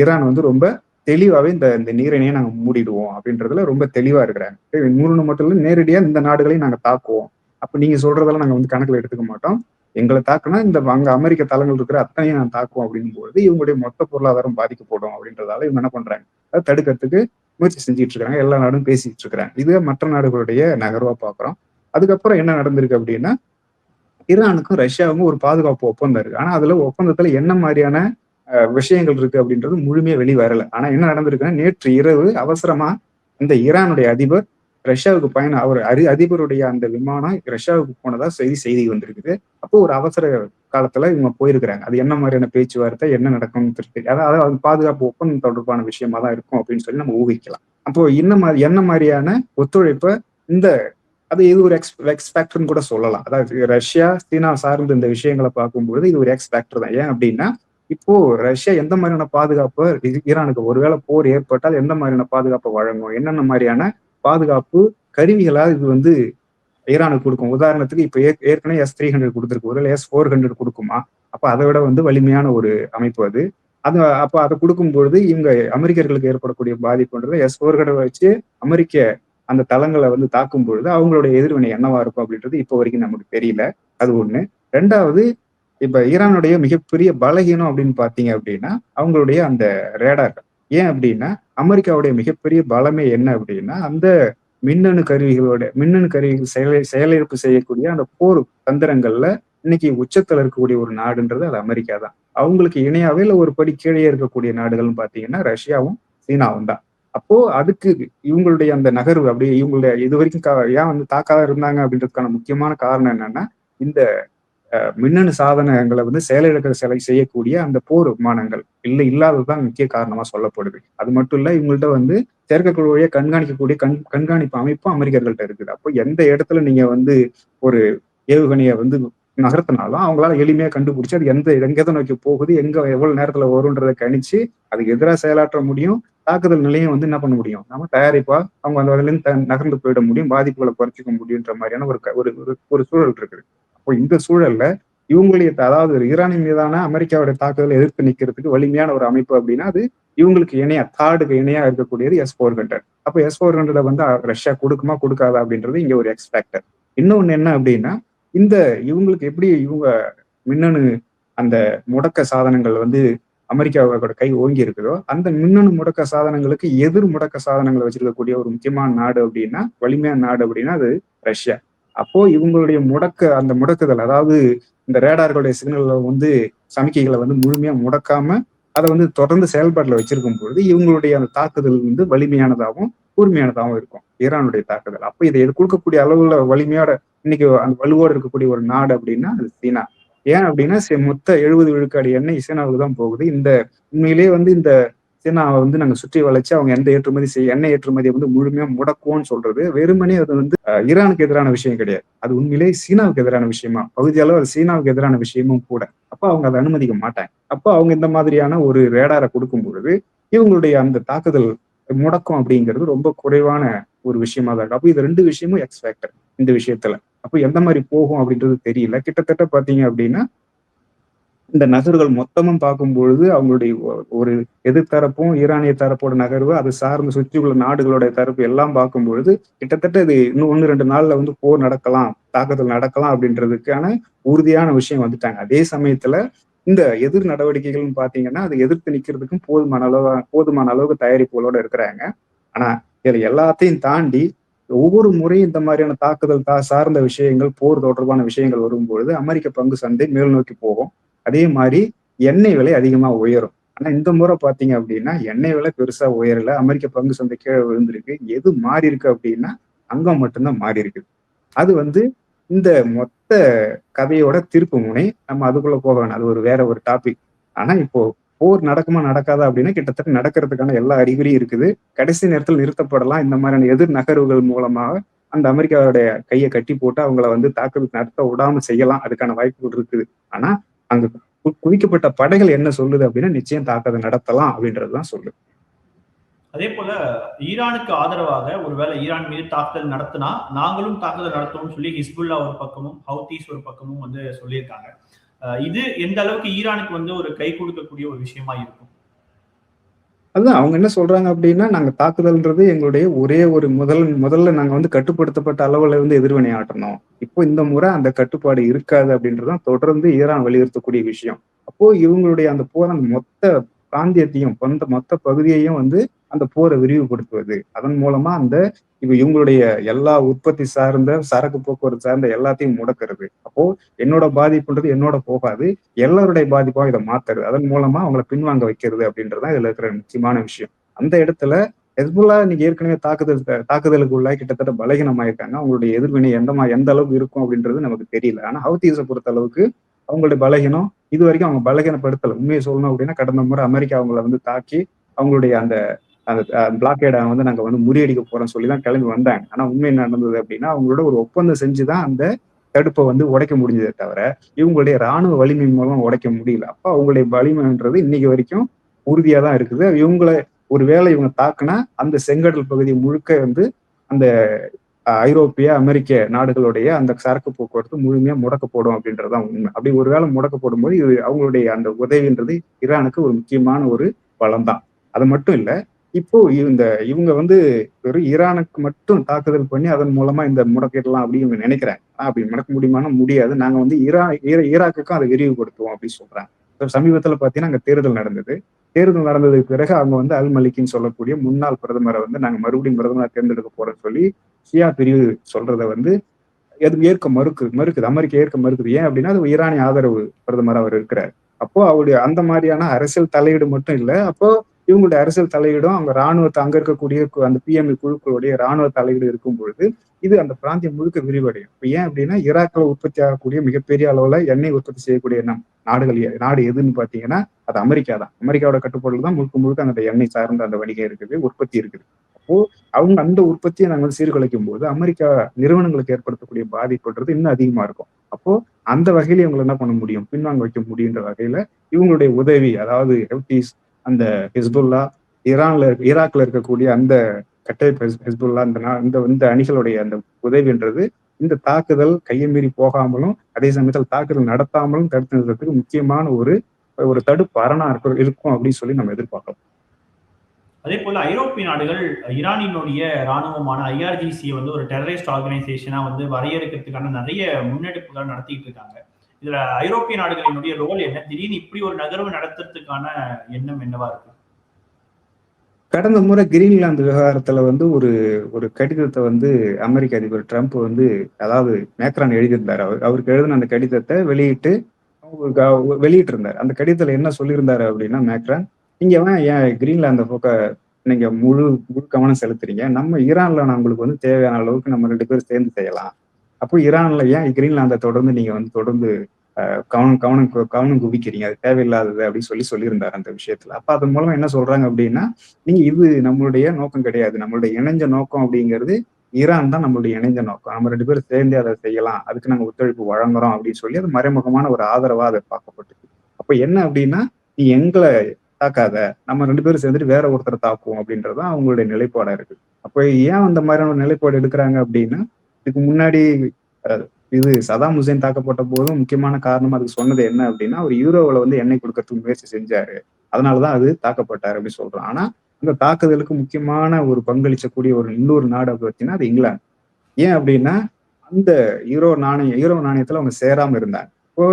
ஈரான் வந்து ரொம்ப தெளிவாவே இந்த இந்த நீரிணையை நாங்க மூடிடுவோம் அப்படின்றதுல ரொம்ப தெளிவா இருக்கிறாங்க. மூணு மட்டும் இல்ல நேரடியா இந்த நாடுகளையும் நாங்க தாக்குவோம். அப்ப நீங்க சொல்றதெல்லாம் நாங்க வந்து கணக்குல எடுத்துக்க மாட்டோம். எங்களை தாக்குனா இந்த அங்க அமெரிக்க தளங்கள் இருக்கிற அத்தனையும் நான் தாக்குவோம் அப்படிங்கும்போது இவங்களுடைய மொத்த பொருளாதாரம் பாதிக்கப்படும் அப்படின்றதால இவங்க என்ன பண்றாங்க? அதை தடுக்கிறதுக்கு முயற்சி செஞ்சுட்டு இருக்காங்க எல்லா நாடும் பேசிட்டு இருக்கிறாங்க. இது மற்ற நாடுகளுடைய நகர்வா பாக்குறோம். அதுக்கப்புறம் என்ன நடந்திருக்கு அப்படின்னா ஈரானுக்கும் ரஷ்யாவுக்கும் ஒரு பாதுகாப்பு ஒப்பந்தம் இருக்கு. ஆனா அதுல ஒப்பந்தத்துல என்ன மாதிரியான விஷயங்கள் இருக்கு அப்படின்றது முழுமையா வெளி வரல. ஆனா என்ன நடந்திருக்குன்னா நேற்று இரவு அவசரமா இந்த ஈரானுடைய அதிபர் ரஷ்யாவுக்கு பயணம் அவர் அரி அதிபருடைய அந்த விமானம் ரஷ்யாவுக்கு போனதா செய்தி செய்தி வந்திருக்குது. அப்போ ஒரு அவசர காலத்துல இவங்க போயிருக்கிறாங்க. அது என்ன மாதிரியான பேச்சுவார்த்தை என்ன நடக்கும்னு தெரியுது அதாவது அது பாதுகாப்பு ஒப்பந்தம் தொடர்பான விஷயமா தான் இருக்கும் அப்படின்னு சொல்லி நம்ம ஊகிக்கலாம். அப்போ என்ன மாதிரி என்ன மாதிரியான ஒத்துழைப்பை இந்த அது இது ஒரு எக்ஸ் எக்ஸ் ஃபேக்டர்னு கூட சொல்லலாம். அதாவது ரஷ்யா சீனா சார்ந்த இந்த விஷயங்களை பார்க்கும்பொழுது இது ஒரு எக்ஸ் ஃபேக்டர் தான். ஏன் அப்படின்னா இப்போ ரஷ்யா எந்த மாதிரியான பாதுகாப்பு ஈரானுக்கு ஒருவேளை போர் ஏற்பட்டால் எந்த மாதிரியான பாதுகாப்பை வழங்கும்? என்னென்ன மாதிரியான பாதுகாப்பு கருவிகளா இது வந்து ஈரானுக்கு கொடுக்கும்? உதாரணத்துக்கு இப்போ ஏற்கனவே எஸ் த்ரீ ஹண்ட்ரட் கொடுத்துருக்கு. ஒருவேளை எஸ் ஃபோர் ஹண்ட்ரட் கொடுக்குமா? அப்ப அதை விட வந்து வலிமையான ஒரு அமைப்பு அது. அது அப்ப அதை கொடுக்கும்பொழுது இவங்க அமெரிக்கர்களுக்கு ஏற்படக்கூடிய பாதிப்புன்றது எஸ் ஃபோர் ஹண்ட்ரட் வச்சு அமெரிக்க அந்த தளங்களை வந்து தாக்கும் பொழுது அவங்களுடைய எதிர்வினை என்னவா இருக்கும் அப்படின்றது இப்போ வரைக்கும் நமக்கு தெரியல. அது ஒண்ணு. ரெண்டாவது இப்ப ஈரானுடைய மிகப்பெரிய பலகீனம் அப்படின்னு பாத்தீங்க அப்படின்னா அவங்களுடைய அந்த ரேடார் ஏன் அப்படின்னா அமெரிக்காவுடைய மிகப்பெரிய பலமே என்ன அப்படின்னா அந்த மின்னணு கருவிகளோட மின்னணு கருவிகள் செயலை செயலிழப்பு செய்யக்கூடிய அந்த போர் தந்திரங்கள்ல இன்னைக்கு உச்சத்துல இருக்கக்கூடிய ஒரு நாடுன்றது அது அமெரிக்கா தான். அவங்களுக்கு இணையாவே இல்லை ஒரு படி கீழே இருக்கக்கூடிய நாடுகள்னு பாத்தீங்கன்னா ரஷ்யாவும் சீனாவும் தான். அப்போ அதுக்கு இவங்களுடைய அந்த நகர்வு அப்படியே இவங்களுடைய இது வரைக்கும் கா- ஏன் வந்து தாக்காத இருந்தாங்க அப்படின்றதுக்கான முக்கியமான காரணம் என்னன்னா இந்த மின்னணு சாதனங்களை வந்து செயலிழக்க சிலை செய்யக்கூடிய அந்த போர் விமானங்கள் இல்லை இல்லாததுதான் முக்கிய காரணமா சொல்லப்படுது. அது மட்டும் இல்ல இவங்கள்ட்ட வந்து செயற்கைக்கோள் வழியா கண்காணிக்கக்கூடிய கண் கண்காணிப்பு அமைப்பும் அமெரிக்கர்கள்ட்ட இருக்குது. அப்போ எந்த இடத்துல நீங்க வந்து ஒரு ஏவுகணையை வந்து நகர்த்தினாலும் அவங்களால எளிமையா கண்டுபிடிச்சு அது எந்த எங்கதை நோக்கி போகுது எங்க எவ்வளவு நேரத்துல வரும்ன்றதை கணிச்சு அதுக்கு எதிராக செயலாற்ற முடியும். தாக்குதல் நிலையம் வந்து என்ன பண்ண முடியும்? நம்ம தயாரிப்பா அவங்க அந்த வகையிலிருந்து த- நகர்ந்து போயிட முடியும் பாதிப்புகளை குறைச்சிக்க முடியுன்ற மாதிரியான ஒரு ஒரு ஒரு- ஒரு சூழல் இருக்குது அப்போ இந்த சூழல்ல இவங்களுடைய அதாவது ஈரானின் மீதான அமெரிக்காவுடைய தாக்குதலை எதிர்த்து நிக்கிறதுக்கு வலிமையான ஒரு அமைப்பு அப்படின்னா அது இவங்களுக்கு இணையா தாடுக்கு இணையா இருக்கக்கூடியது எஸ் ஃபோர் ஹண்ட்ரட் அப்போ எஸ் ஃபோர் ஹண்ட்ரட வந்து ரஷ்யா கொடுக்குமா கொடுக்காதா? அப்படின்றது இங்க ஒரு எக்ஸ்பேக்டர் இன்னொன்னு என்ன அப்படின்னா இந்த இவங்களுக்கு எப்படி இவங்க மின்னணு அந்த முடக்க சாதனங்கள் வந்து அமெரிக்காவோட கை ஓங்கி இருக்குதோ அந்த மின்னணு முடக்க சாதனங்களுக்கு எதிர் முடக்க சாதனங்களை வச்சிருக்கக்கூடிய ஒரு முக்கியமான நாடு அப்படின்னா வலிமையான நாடு அப்படின்னா அது ரஷ்யா. அப்போ இவங்களுடைய முடக்க அந்த முடக்குதல் அதாவது இந்த ரேடார்களுடைய சிக்னல்ல வந்து சமிக்கைகளை வந்து முழுமையா முடக்காம அதை வந்து தொடர்ந்து செயல்பாட்டில் வச்சிருக்கும் பொழுது இவங்களுடைய அந்த தாக்குதல் வந்து வலிமையானதாகவும் கூர்மையானதாகவும் இருக்கும். ஈரானுடைய தாக்குதல். அப்ப இதை கொடுக்கக்கூடிய அளவுல வலிமையோட இன்னைக்கு அந்த வலுவோடு இருக்கக்கூடிய ஒரு நாடு அப்படின்னா அது சீனா. ஏன் அப்படின்னா மொத்த எழுபது விழுக்காடு எண்ணெய் சீனாவுக்கு தான் போகுது. இந்த உண்மையிலேயே வந்து இந்த சீனாவை வந்து நாங்க சுற்றி வளைச்சு அவங்க எந்த ஏற்றுமதி செய்ய எண்ணெய் ஏற்றுமதியை வந்து முழுமையா முடக்குவோம்னு சொல்றது வெறுமனே அது வந்து ஈரானுக்கு எதிரான விஷயம் கிடையாது. அது உண்மையிலேயே சீனாவுக்கு எதிரான விஷயமா? பகுதி அளவு அது சீனாவுக்கு எதிரான விஷயமும் கூட. அப்ப அவங்க அதை அனுமதிக்க மாட்டாங்க. அப்ப அவங்க இந்த மாதிரியான ஒரு ரேடாரை கொடுக்கும் பொழுது இவங்களுடைய அந்த தாக்குதல் முடக்கம் அப்படிங்கிறது ரொம்ப குறைவான ஒரு விஷயமா தான் இருக்கு. அப்போ இது ரெண்டு விஷயமும் எக்ஸ் ஃபேக்டர் இந்த விஷயத்துல. அப்போ எந்த மாதிரி போகும் அப்படின்றது தெரியல. கிட்டத்தட்ட பாத்தீங்க அப்படின்னா இந்த நகர்கள் மொத்தமும் பார்க்கும்பொழுது அவங்களுடைய ஒரு எதிர்த்தரப்பும் ஈரானிய தரப்போட நகர்வு அது சுற்றி சுற்றியுள்ள நாடுகளுடைய தரப்பு எல்லாம் பார்க்கும்பொழுது கிட்டத்தட்ட இது இன்னும் ஒன்று ரெண்டு நாள்ல வந்து போர் நடக்கலாம் தாக்குதல் நடக்கலாம் அப்படின்றதுக்கான உறுதியான விஷயம் வந்துட்டாங்க. அதே சமயத்துல இந்த எதிர் நடவடிக்கைகள்னு பாத்தீங்கன்னா அது எதிர்த்து நிக்கிறதுக்கும் போதுமான அளவு போதுமான அளவுக்கு தயாரிப்புகளோட இருக்கிறாங்க. ஆனா இதுல எல்லாத்தையும் தாண்டி ஒவ்வொரு முறையும் இந்த மாதிரியான தாக்குதல் தா சார்ந்த விஷயங்கள் போர் தொடர்பான விஷயங்கள் வரும்பொழுது அமெரிக்க பங்கு சந்தை மேல் நோக்கி போகும். அதே மாதிரி எண்ணெய் விலை அதிகமா உயரும். ஆனா இந்த முறை பாத்தீங்க அப்படின்னா எண்ணெய் விலை பெருசா உயரல. அமெரிக்க பங்கு சந்தை கீழே விழுந்திருக்கு. எது மாறி இருக்கு அப்படின்னா அங்கம் மட்டும்தான் மாறி இருக்குது அது வந்து இந்த மொத்த கதையோட திருப்பு முனை நம்ம அதுக்குள்ள போக வேணாம். அது ஒரு வேற ஒரு டாபிக் ஆனா இப்போ போர் நடக்குமா நடக்காதா அப்படின்னா கிட்டத்தட்ட நடக்கிறதுக்கான எல்லா அறிகுறியும் இருக்குது. கடைசி நேரத்தில் நிறுத்தப்படலாம். இந்த மாதிரியான எதிர் நகர்வுகள் மூலமாக அந்த அமெரிக்காவுடைய கையை கட்டி போட்டு அவங்கள வந்து தாக்குதல் நடத்த விடாம செய்யலாம். அதுக்கான வாய்ப்புகள் இருக்குது. ஆனா அங்க குவிக்கப்பட்ட படைகள் என்ன சொல்லுது அப்படின்னா நிச்சயம் தாக்குதல் நடத்தலாம் அப்படின்றதுதான் சொல்லுது. அதே போல ஈரானுக்கு ஆதரவாக ஒருவேளை ஈரான் மீது தாக்குதல் நடத்தினா நாங்களும் தாக்குதல் நடத்துவோம்னு சொல்லி ஹிஸ்புல்லா ஒரு பக்கமும் ஹவுதீஸ் ஒரு பக்கமும் வந்து சொல்லியிருக்காங்க. இது எந்த அளவுக்கு ஈரானுக்கு வந்து ஒரு கை கொடுக்கக்கூடிய ஒரு விஷயமா இருக்கும்? அதுதான் அவங்க என்ன சொல்றாங்க அப்படின்னா நாங்க தாக்குதல்ன்றது எங்களுடைய ஒரே ஒரு முதல் முதல்ல நாங்க வந்து கட்டுப்படுத்தப்பட்ட அளவுல வந்து எதிர்வினை ஆட்டணும் இப்போ இந்த முறை அந்த கட்டுப்பாடு இருக்காது அப்படின்றதான் தொடர்ந்து ஈரான் வலியுறுத்தக்கூடிய விஷயம். அப்போ இவங்களுடைய அந்த போர் மொத்த பிராந்தியத்தையும் அந்த மொத்த பகுதியையும் வந்து அந்த போரை விரிவுபடுத்துவது. அதன் மூலமா அந்த இப்ப இவங்களுடைய எல்லா உற்பத்தி சார்ந்த சரக்கு போக்குவரத்து சார்ந்த எல்லாத்தையும் முடக்கிறது. அப்போ என்னோட பாதிப்புன்றது என்னோட போகாது எல்லாருடைய பாதிப்பாக இதை மாத்துறது. அதன் மூலமா அவங்களை பின்வாங்க வைக்கிறது அப்படின்றதான் இதுல இருக்கிற முக்கியமான விஷயம். அந்த இடத்துல ஹெஸ்புல்லா இன்னைக்கு ஏற்கனவே தாக்குதல் தாக்குதலுக்கு உள்ள கிட்டத்தட்ட பலகீனமாயிருக்காங்க. அவங்களுடைய எதிர்வினை எந்த மாதிரி எந்த அளவுக்கு இருக்கும் அப்படின்றது நமக்கு தெரியல. ஆனா ஹவுத்தீஸை பொறுத்த அளவுக்கு அவங்களுடைய பலகீனம் இது வரைக்கும் அவங்க பலகீனப்படுத்தல. உண்மையை சொல்லணும் அப்படின்னா கடந்த முறை அமெரிக்கா அவங்கள வந்து தாக்கி அவங்களுடைய அந்த அந்த பிளாக்கேடை வந்து நாங்கள் வந்து முறியடிக்க போறோம்னு சொல்லி தான் கிளம்பி வந்தாங்க. ஆனால் உண்மை என்ன நடந்தது அப்படின்னா அவங்களோட ஒரு ஒப்பந்தம் செஞ்சு தான் அந்த தடுப்பை வந்து உடைக்க முடிஞ்சதே தவிர இவங்களுடைய ராணுவ வலிமை மூலம் உடைக்க முடியல. அப்போ அவங்களுடைய வலிமைன்றது இன்னைக்கு வரைக்கும் உறுதியாக தான் இருக்குது. இவங்களை ஒரு வேலை இவங்க தாக்குனா அந்த செங்கடல் பகுதி முழுக்க வந்து அந்த ஐரோப்பிய அமெரிக்க நாடுகளுடைய அந்த சரக்கு போக்குவரத்து முழுமையா முடக்கப்படும் அப்படின்றதுதான் உண்மை. அப்படி ஒருவேளை முடக்கப்படும் போது இது அவங்களுடைய அந்த உதவின்றது ஈரானுக்கு ஒரு முக்கியமான ஒரு பலம் தான் அது மட்டும் இல்லை இப்போ இந்த இவங்க வந்து வெறும் ஈரானுக்கு மட்டும் தாக்குதல் பண்ணி அதன் மூலமா இந்த முடக்கிடலாம் அப்படின்னு நினைக்கிறேன் நினைக்கிறாங்க. அப்படி முடக்க முடியுமானா முடியாது. நாங்க வந்து ஈரா ஈராக்குக்கும் அதை விரிவுபடுத்துவோம் அப்படின்னு சொல்றாங்க. சமீபத்துல பாத்தீங்கன்னா அங்க தேர்தல் நடந்தது. தேர்தல் நடந்ததுக்கு பிறகு அவங்க வந்து அல் மலிக்கின்னு சொல்லக்கூடிய முன்னாள் பிரதமரை வந்து நாங்க மறுபடியும் பிரதமரை தேர்ந்தெடுக்க போறோம்னு சொல்லி ஷியா பிரிவு சொல்றதை வந்து எது ஏற்க மறுக்கு மறுக்குது. அமெரிக்கா ஏற்க மறுக்குது. ஏன் அப்படின்னா அது ஈரானிய ஆதரவு பிரதமர் அவர் இருக்கிறார். அப்போ அவருடைய அந்த மாதிரியான அரசியல் தலையீடு மட்டும் இல்லை. அப்போ இவங்களுடைய அரசியல் தலையீடும் அவங்க ராணுவத்தை அங்க இருக்கக்கூடிய அந்த பிஎம்இ குழுக்களுடைய ராணுவ தலையீடு இருக்கும் பொழுது இது அந்த பிராந்தியம் முழுக்க விரிவடையும். இப்போ ஏன் அப்படின்னா ஈராக்கில் உற்பத்தி ஆகக்கூடிய மிகப்பெரிய அளவுல எண்ணெய் உற்பத்தி செய்யக்கூடிய நம் நாடுகள் நாடு எதுன்னு பாத்தீங்கன்னா அது அமெரிக்கா தான். அமெரிக்காவோட கட்டுப்பாடுல தான் முழுக்க முழுக்க அந்த எண்ணெய் சார்ந்த அந்த வணிகம் இருக்குது உற்பத்தி இருக்குது. அப்போ அவங்க அந்த உற்பத்தியை நாங்கள் சீர்குலைக்கும் போது அமெரிக்கா நிறுவனங்களுக்கு ஏற்படுத்தக்கூடிய பாதிப்புன்றது இன்னும் அதிகமா இருக்கும். அப்போ அந்த வகையில இவங்களை என்ன பண்ண முடியும்? பின்வாங்க வைக்க முடியுன்ற வகையில இவங்களுடைய உதவி அதாவது ஹெப்டிஸ் அந்த ஹிஸ்புல்லா ஈரான்ல ஈராக்ல இருக்கக்கூடிய அந்த கட்டமைப்பு ஹிஸ்புல்லா இந்த இந்த இந்த அணிகளுடைய அந்த உதவின்றது இந்த தாக்குதல் கையை மீறி போகாமலும் அதே சமயத்தில் தாக்குதல் நடத்தாமலும் தடுத்து நிறுத்தத்துக்கு முக்கியமான ஒரு ஒரு தடுப்பு அரணா இருக்கும் இருக்கும் அப்படின்னு சொல்லி நம்ம எதிர்பார்க்கலாம் அதே போல ஐரோப்பிய நாடுகள் ஈரானினுடைய ராணுவமான ஐஆர்ஜிசியை வந்து ஒரு டெரரிஸ்ட் ஆர்கனைசேஷனா வந்து வரையறுக்கிறதுக்கான நிறைய முன்னெடுப்புகள் நடத்திட்டு இருக்காங்க. இதுல ஐரோப்பிய நாடுகளினுடைய ரோல் என்ன? திடீர்னு இப்படி ஒரு நகர்வு நடத்துறதுக்கான எண்ணம் என்னவா இருக்கு? கடந்த முறை கிரீன்லாந்து விவகாரத்துல வந்து ஒரு ஒரு கடிதத்தை வந்து அமெரிக்க அதிபர் ட்ரம்ப் வந்து அதாவது மேக்ரான் எழுதியிருந்தார். அவர் அவருக்கு எழுதின அந்த கடிதத்தை வெளியிட்டு வெளியிட்டு இருந்தார் அந்த கடிதத்துல என்ன சொல்லியிருந்தாரு அப்படின்னா மேக்ரான் நீங்க வேணா ஏன் கிரீன்லாந்து போக்க நீங்க முழு முழு கவனம் செலுத்துறீங்க? நம்ம ஈரான்ல நம்மளுக்கு வந்து தேவையான அளவுக்கு நம்ம ரெண்டு பேரும் சேர்ந்து செய்யலாம். அப்போ ஈரான்ல ஏன் கிரீன்லாந்தை தொடர்ந்து நீங்க வந்து தொடர்ந்து கவனம் கவனம் கவனம் குவிக்கிறீங்க? அது தேவையில்லாதது அப்படின்னு சொல்லி சொல்லியிருந்தாரு அந்த விஷயத்துல. அப்ப அதன் மூலமா என்ன சொல்றாங்க அப்படின்னா நீங்க இது நம்மளுடைய நோக்கம் கிடையாது. நம்மளுடைய இணைஞ்ச நோக்கம் அப்படிங்கிறது ஈரான் தான் நம்மளுடைய இணைஞ்ச நோக்கம். நம்ம ரெண்டு பேரும் சேர்ந்து அதை செய்யலாம். அதுக்கு நாங்க ஒத்துழைப்பு வழங்குறோம் அப்படின்னு சொல்லி அது மறைமுகமான ஒரு ஆதரவா அதை பார்க்கப்பட்டது. அப்ப என்ன அப்படின்னா நீ எங்களை தாக்காத. நம்ம ரெண்டு பேரும் சேர்ந்துட்டு வேற ஒருத்தரை தாக்குவோம் அப்படின்றதான் அவங்களுடைய நிலைப்பாடா இருக்கு. அப்ப ஏன் அந்த மாதிரியான நிலைப்பாடு எடுக்கிறாங்க அப்படின்னா இதுக்கு முன்னாடி இது சதாம் ஹுசேன் தாக்கப்பட்ட போதும் முக்கியமான காரணம் அதுக்கு சொன்னது என்ன அப்படின்னா அவர் யூரோவில் வந்து எண்ணெய் கொடுக்கறதுக்கு முயற்சி செஞ்சாரு. அதனாலதான் அது தாக்கப்பட்டார் அப்படின்னு சொல்றோம் ஆனா அந்த தாக்குதலுக்கு முக்கியமான ஒரு பங்களிச்சக்கூடிய ஒரு இன்னொரு நாடு பார்த்தீங்கன்னா அது இங்கிலாந்து. ஏன் அப்படின்னா அந்த யூரோ நாணயம் யூரோ நாணயத்துல அவங்க சேராம இருந்தாங்க. இப்போ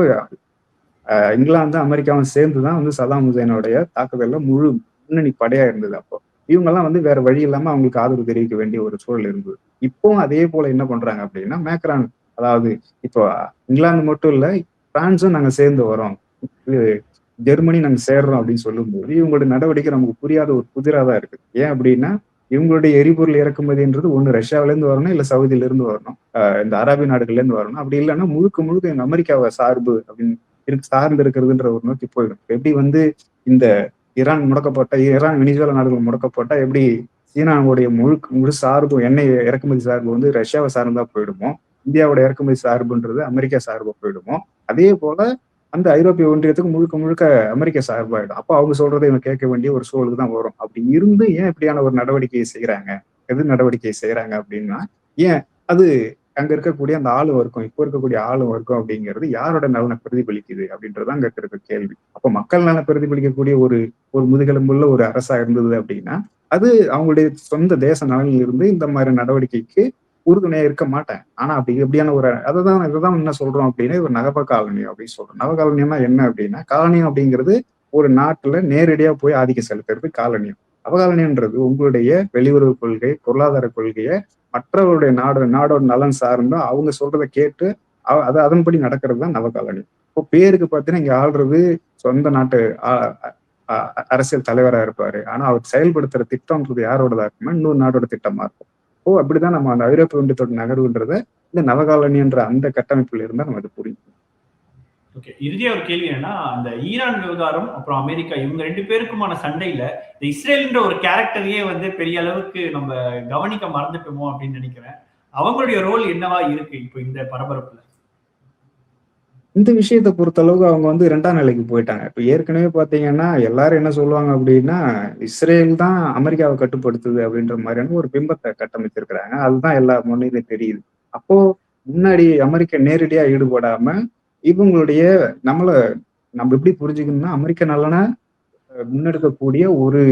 இங்கிலாந்து அமெரிக்காவும் சேர்ந்து தான் வந்து சதாம் ஹுசேனுடைய தாக்குதல்ல முழு முன்னணி படையா இருந்தது அப்போ. இவங்கெல்லாம் வந்து வேற வழி இல்லாம அவங்களுக்கு ஆதரவு தெரிவிக்க வேண்டிய ஒரு சூழல் இருந்தது. இப்போ அதே போல என்ன பண்றாங்க அப்படின்னா மேக்ரான் அதாவது இப்போ இங்கிலாந்து மட்டும் இல்ல பிரான்ஸும் நாங்க சேர்ந்து வரோம். ஜெர்மனி நாங்க சேர்றோம் அப்படின்னு சொல்லும்போது இவங்களோட நடவடிக்கை நமக்கு புரியாத ஒரு புதிரா தான் இருக்கு. ஏன் அப்படின்னா இவங்களுடைய எரிபொருள் இறக்குமதின்றது ஒன்று ரஷ்யாவில இருந்து வரணும் இல்ல சவுதியில இருந்து வரணும் இந்த அரேபிய நாடுகள்ல இருந்து வரணும். அப்படி இல்லைன்னா முழுக்க முழுக்க எங்க அமெரிக்காவை சார்பு அப்படின்னு இருக்கு சார்ந்து இருக்கிறதுன்ற ஒரு நோக்கி போயிடும். எப்படி வந்து இந்த ஈரான் முடக்கப்பட்ட ஈரான் வெனிசுவேலா நாடுகள் முடக்கப்பட்டா எப்படி சீனாவுடைய முழு முழு சார்பு எண்ணெய் இறக்குமதி சார்பு வந்து ரஷ்யாவை சார்ந்தா போயிடுமோ? இந்தியாவோட இறக்குமதி சார்புன்றது அமெரிக்கா சார்பு போயிடுமோ? அதே போல அந்த ஐரோப்பிய ஒன்றியத்துக்கு முழுக்க முழுக்க அமெரிக்க சார்பாயிடும். அப்போ அவங்க சொல்றதை இவங்க கேட்க வேண்டிய ஒரு சூழலுக்கு தான் வரும். அப்படி இருந்து ஏன் இப்படியான ஒரு நடவடிக்கையை செய்யறாங்க எது நடவடிக்கையை செய்யறாங்க அப்படின்னா ஏன் அது அங்க இருக்கக்கூடிய அந்த ஆளு வர்க்கம் இப்போ இருக்கக்கூடிய ஆளு வர்க்கம் அப்படிங்கிறது யாரோட நலனை பிரதிபலிக்குது அப்படின்றது அங்க இருக்க கேள்வி. அப்ப மக்கள் நலனை பிரதிபலிக்கக்கூடிய ஒரு ஒரு முதுகெலும்புள்ள ஒரு அரசா இருந்தது அப்படின்னா அது அவங்களுடைய சொந்த தேச நலனில் இருந்து இந்த மாதிரி நடவடிக்கைக்கு உறுதுணையா இருக்க மாட்டேன். ஆனா அப்படி எப்படியான ஒரு அதுதான் இதைதான் என்ன சொல்றோம் அப்படின்னா ஒரு நகப காலனியம் அப்படின்னு சொல்றோம். நவ காலனியம்னா என்ன அப்படின்னா காலனியம் அப்படிங்கிறது ஒரு நாட்டுல நேரடியா போய் ஆதிக்கம் செலுத்துறது காலனியம் அவகாலனியன்றது உங்களுடைய வெளியுறவு கொள்கை பொருளாதார கொள்கையை மற்றவருடைய நாடு நாடோட நலன் சார்ந்து அவங்க சொல்றதை கேட்டு அது அதன்படி நடக்கிறது தான் நவகாலனி. இப்போ பேருக்கு பார்த்தீங்கன்னா இங்க ஆள்றது சொந்த நாட்டு அரசியல் தலைவரா இருப்பாரு. ஆனா அவர் செயல்படுத்துற திட்டம்ன்றது யாரோடதா இருக்குமோ இன்னொரு நாடோட திட்டமா இருக்கும். ஓ அப்படிதான் நம்ம அந்த ஐரோப்பிய ஒன்றியத்தோட நகர்வுன்றத இந்த நவகாலனின்ற அந்த கட்டமைப்புல இருந்தா நம்ம அது புரியும். ஓகே இறுதியா ஒரு கேள்வி என்னன்னா அந்த ஈரான் விவகாரம் அப்புறம் அமெரிக்கா இவங்க ரெண்டு பேருக்குமான சண்டையில இந்த இஸ்ரேல்ன்ற ஒரு கேரக்டரையே வந்து பெரிய அளவுக்கு நம்ம கவனிக்க மறந்துட்டோமோ அப்படின்னு நினைக்கிறேன். அவங்களுடைய ரோல் என்னவா இருக்கு இப்போ இந்த பரபரப்புல? இந்த விஷயத்தை பொறுத்தளவுக்கு அவங்க வந்து ரெண்டாம் நிலைக்கு போயிட்டாங்க. இப்ப ஏற்கனவே பாத்தீங்கன்னா எல்லாரும் என்ன சொல்லுவாங்க அப்படின்னா இஸ்ரேல் தான் அமெரிக்காவை கட்டுப்படுத்துது அப்படின்ற மாதிரியான ஒரு பிம்பத்தை கட்டமைச்சிருக்கிறாங்க. அதுதான் எல்லா முன்னிலையும் தெரியுது. அப்போ முன்னாடி அமெரிக்கா நேரடியா ஈடுபடாம இவங்களுடைய நம்மள நம்ம எப்படி புரிஞ்சுக்கணும்னா அமெரிக்க நலனை முன்னெடுக்கக்கூடிய ஒரு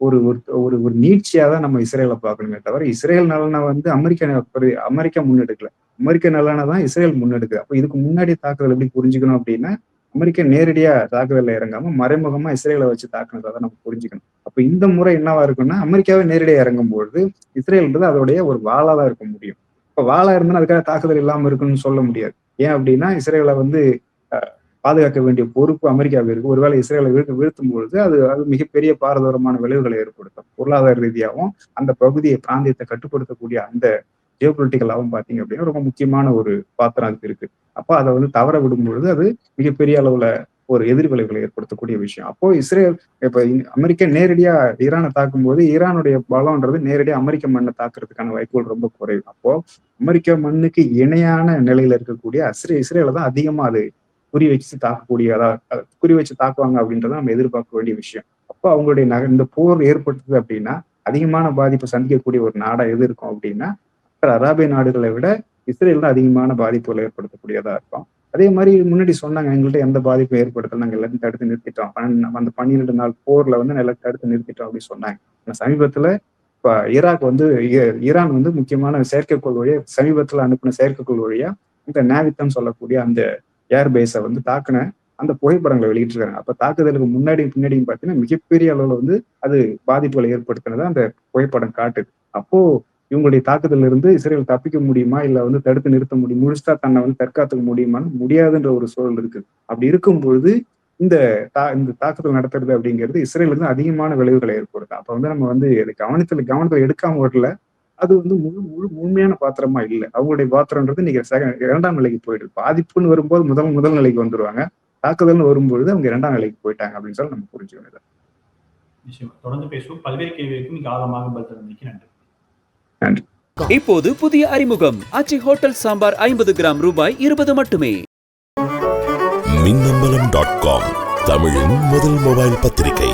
ஒரு ஒரு ஒரு நீட்சியா தான் நம்ம இஸ்ரேலை பார்க்கணுமே தவிர இஸ்ரேல் நலனை வந்து அமெரிக்க அமெரிக்கா முன்னெடுக்கல. அமெரிக்க நலனை தான் இஸ்ரேல் முன்னெடுக்கு அப்போ இதுக்கு முன்னாடி தாக்குதல் எப்படி புரிஞ்சுக்கணும் அப்படின்னா அமெரிக்கா நேரடியா தாக்குதல்ல இறங்காம மறைமுகமா இஸ்ரேலை வச்சு தாக்குனதை தான் நம்ம புரிஞ்சுக்கணும். அப்ப இந்த முறை என்னவா இருக்கும்னா அமெரிக்காவே நேரடியா இறங்கும் பொழுது இஸ்ரேல்ன்றது அதோடைய ஒரு வாழா தான் இருக்க முடியும். இப்ப வாழா இருந்தா அதுக்காக தாக்குதல் இல்லாம இருக்குன்னு சொல்ல முடியாது. ஏன் அப்படின்னா இஸ்ரேலை வந்து பாதுகாக்க வேண்டிய பொறுப்பு அமெரிக்காவுக்கு இருக்கு. ஒருவேளை இஸ்ரேலை வீழ்த்து வீழ்த்தும் பொழுது அது அது மிகப்பெரிய பாரதூரமான விளைவுகளை ஏற்படுத்தும். பொருளாதார ரீதியாகவும் அந்த பகுதியை பிராந்தியத்தை கட்டுப்படுத்தக்கூடிய அந்த ஜியோ பொலிட்டிக்கலாகவும் பார்த்தீங்க அப்படின்னா ரொம்ப முக்கியமான ஒரு பாத்திரம் அது இருக்கு. அப்போ அதை வந்து தவற விடும்பொழுது அது மிகப்பெரிய அளவுல ஒரு எதிர்விளைவுகளை ஏற்படுத்தக்கூடிய விஷயம். அப்போ இஸ்ரேல் இப்ப அமெரிக்கா நேரடியா ஈரானை தாக்கும் போது ஈரானுடைய பலம்ன்றது நேரடியா அமெரிக்க மண்ணை தாக்குறதுக்கான வாய்ப்புகள் ரொம்ப குறைவு. அப்போ அமெரிக்க மண்ணுக்கு இணையான நிலையில இருக்கக்கூடிய அஸ்ரே இஸ்ரேல தான் அதிகமா அது குறி வச்சு தாக்கக்கூடியதா குறி வச்சு தாக்குவாங்க அப்படின்றத நம்ம எதிர்பார்க்க வேண்டிய விஷயம். அப்போ அவங்களுடைய நக இந்த போர் ஏற்பட்டது அப்படின்னா அதிகமான பாதிப்பு சந்திக்கக்கூடிய ஒரு நாடா எது இருக்கும் அப்படின்னா மற்ற அராபிய நாடுகளை விட இஸ்ரேல் தான் அதிகமான பாதிப்புகளை ஏற்படுத்தக்கூடியதா இருக்கும். அதே மாதிரி முன்னாடி சொன்னாங்க எங்கள்கிட்ட எந்த பாதிப்பும் ஏற்படுத்தல நாங்கள் எல்லாத்தையும் தடுத்து நிறுத்திட்டோம். அந்த பன்னிரெண்டு நாள் போர்ல வந்து நல்லா தடுத்து நிறுத்திட்டோம் அப்படின்னு சொன்னாங்க. ஆனால் சமீபத்துல இப்போ ஈராக் வந்து ஈரான் வந்து முக்கியமான செயற்கைக்கோள் வழியா சமீபத்துல அனுப்பின செயற்கைக்கோள் வழியா இந்த நேவித்தம் சொல்லக்கூடிய அந்த ஏர்பேஸை வந்து தாக்குன அந்த புகைப்படங்களை வெளியிட்டிருக்காங்க. அப்ப தாக்குதலுக்கு முன்னாடி பின்னாடியும் பார்த்தீங்கன்னா மிகப்பெரிய அளவுல வந்து அது பாதிப்புகளை ஏற்படுத்தினதை அந்த புகைப்படம் காட்டுது. அப்போ இவங்களுடைய தாக்குதல்ல இருந்து இஸ்ரேல் தப்பிக்க முடியுமா? இல்ல வந்து தடுத்து நிறுத்த முடியும்? முழுசா தன்னை வந்து தற்காத்துக்க முடியுமான்னு முடியாதுன்ற ஒரு சூழல் இருக்கு. அப்படி இருக்கும் பொழுது இந்த தா இந்த தாக்குதல் நடத்துறது அப்படிங்கிறது இஸ்ரேலுக்கு அதிகமான விளைவுகளை ஏற்படுது அப்ப வந்து நம்ம வந்து இது கவனத்துல கவனத்துல எடுக்காம வரல அது வந்து முழு முழு முழுமையான பாத்திரமா இல்லை. அவங்களுடைய பாத்திரம்ன்றது இன்னைக்கு செகண்ட் இரண்டாம் நிலைக்கு போயிடுது பாதிப்புன்னு வரும்போது முதல் முதல் நிலைக்கு வந்துருவாங்க. தாக்குதல்னு வரும்பொழுது அவங்க இரண்டாம் நிலைக்கு போயிட்டாங்க அப்படின்னு சொல்லி நம்ம புரிஞ்சுக்கணும் தொடர்ந்து பேசுவோம். பல்வேறு கேள்விகளுக்கும் ஆழமாக பதில் நன்றி. நன்றி இப்போது புதிய அறிமுகம். ஆச்சி ஹோட்டல் சாம்பார் ஐம்பது கிராம் ரூபாய் இருபது மட்டுமே. மின்னம்பலம் டாட் காம் தமிழின் முதல் மொபைல் பத்திரிகை.